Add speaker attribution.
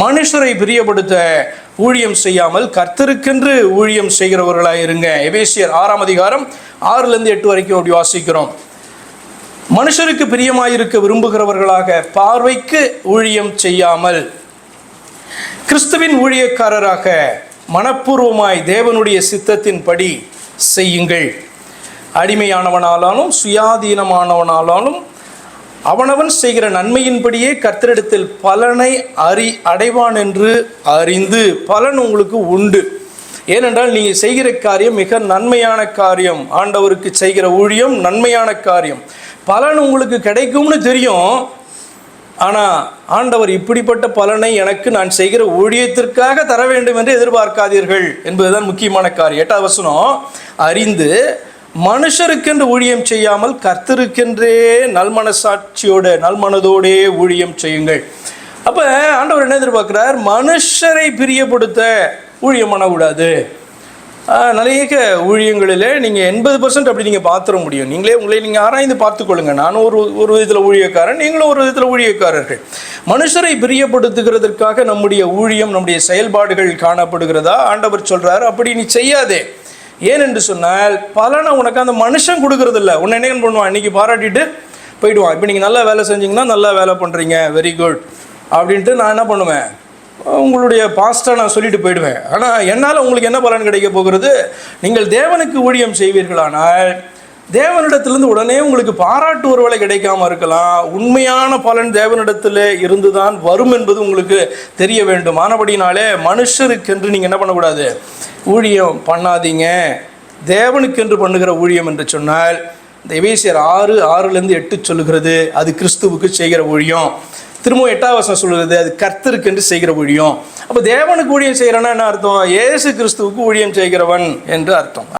Speaker 1: மனுஷரை பிரியப்படுத்த ஊழியம் செய்யாமல் கர்த்தருக்கென்று ஊழியம் செய்கிறவர்களாக இருங்க. எபேசியர் ஆறாம் அதிகாரம் ஆறுலேருந்து எட்டு வரைக்கும் அப்படி வாசிக்கிறோம். மனுஷருக்கு பிரியமாயிருக்க விரும்புகிறவர்களாக பார்வைக்கு ஊழியம் செய்யாமல் கிறிஸ்துவின் ஊழியக்காரராக மனப்பூர்வமாய் தேவனுடைய சித்தத்தின்படி செய்யுங்கள். அடிமையானவனாலும் சுயாதீனமானவனாலும் அவனவன் செய்கிற நன்மையின்படியே கர்த்தரிடத்தில் பலனை அறி அடைவான் என்று அறிந்து பலன் உங்களுக்கு உண்டு. ஏனென்றால் நீங்கள் செய்கிற காரியம் மிக நன்மையான காரியம். ஆண்டவருக்கு செய்கிற ஊழியம் நன்மையான காரியம். பலன் உங்களுக்கு கிடைக்கும்னு தெரியும். ஆனால் ஆண்டவர் இப்படிப்பட்ட பலனை எனக்கு நான் செய்கிற ஊழியத்திற்காக தர வேண்டும் என்று எதிர்பார்க்காதீர்கள் என்பதுதான் முக்கியமான காரியம். எட்டாவது வசனம் அறிந்து மனுஷருக்கென்று ஊழியம் செய்யாமல் கர்த்தருக்கென்றே நல்மனசாட்சியோட நல்மனதோடே ஊழியம் செய்யுங்கள். அப்போ ஆண்டவர் என்ன எதிர்பார்க்குறார்? மனுஷரை பிரியப்படுத்த ஊழியம் பண்ணக்கூடாது. நிறைய ஊழியங்களில் நீங்கள் எண்பது பர்சன்ட் அப்படி நீங்கள் பார்த்துட முடியும். நீங்களே உங்களை நீங்கள் ஆராய்ந்து பார்த்துக்கொள்ளுங்க நானும் ஒரு ஒரு விதத்தில் ஊழியக்காரன் நீங்களும் ஒரு விதத்தில் ஊழியக்காரர்கள். மனுஷரை பிரியப்படுத்துகிறதற்காக நம்முடைய ஊழியம் நம்முடைய செயல்பாடுகள் காணப்படுகிறதா? ஆண்டவர் சொல்கிறார் அப்படி நீ செய்யாதே. ஏன் என்று சொன்னால் பலனை உனக்கு அந்த மனுஷன் கொடுக்கறது இல்லை உன்னை என்ன பண்ணுவான்? இன்னைக்கு பாராட்டிட்டு போயிடுவான். இப்போ நீங்கள் நல்லா வேலை செஞ்சீங்கன்னா நல்லா வேலை பண்ணுறீங்க வெரி குட் அப்படின்ட்டு நான் என்ன பண்ணுவேன்? உங்களுடைய பாஸ்ட்டாக நான் சொல்லிட்டு போயிடுவேன். ஆனால் என்னால் உங்களுக்கு என்ன பலன் கிடைக்க போகிறது? நீங்கள் தேவனுக்கு ஊழியம் செய்வீர்களானால் தேவனிடத்திலிருந்து உடனே உங்களுக்கு பாராட்டு ஒருவேளை கிடைக்காம இருக்கலாம். உண்மையான பலன் தேவனிடத்தில் இருந்துதான் வரும் என்பது உங்களுக்கு தெரிய வேண்டும். ஆனபடினாலே மனுஷருக்கென்று நீங்கள் என்ன பண்ணக்கூடாது? ஊழியம் பண்ணாதீங்க. தேவனுக்கென்று பண்ணுகிற ஊழியம் என்று சொன்னால் இந்த எபேசியர் ஆறு ஆறுலேருந்து எட்டு சொல்லுகிறது அது கிறிஸ்துவுக்கு செய்கிற ஊழியம். திரும்பவும் எட்டாவது வசனம் சொல்கிறது அது கர்த்தருக்கென்று செய்கிற ஊழியம். அப்போ தேவனுக்கு ஊழியம் செய்கிறனா என்ன அர்த்தம்? ஏசு கிறிஸ்துவுக்கு ஊழியம் செய்கிறவன் என்று அர்த்தம்.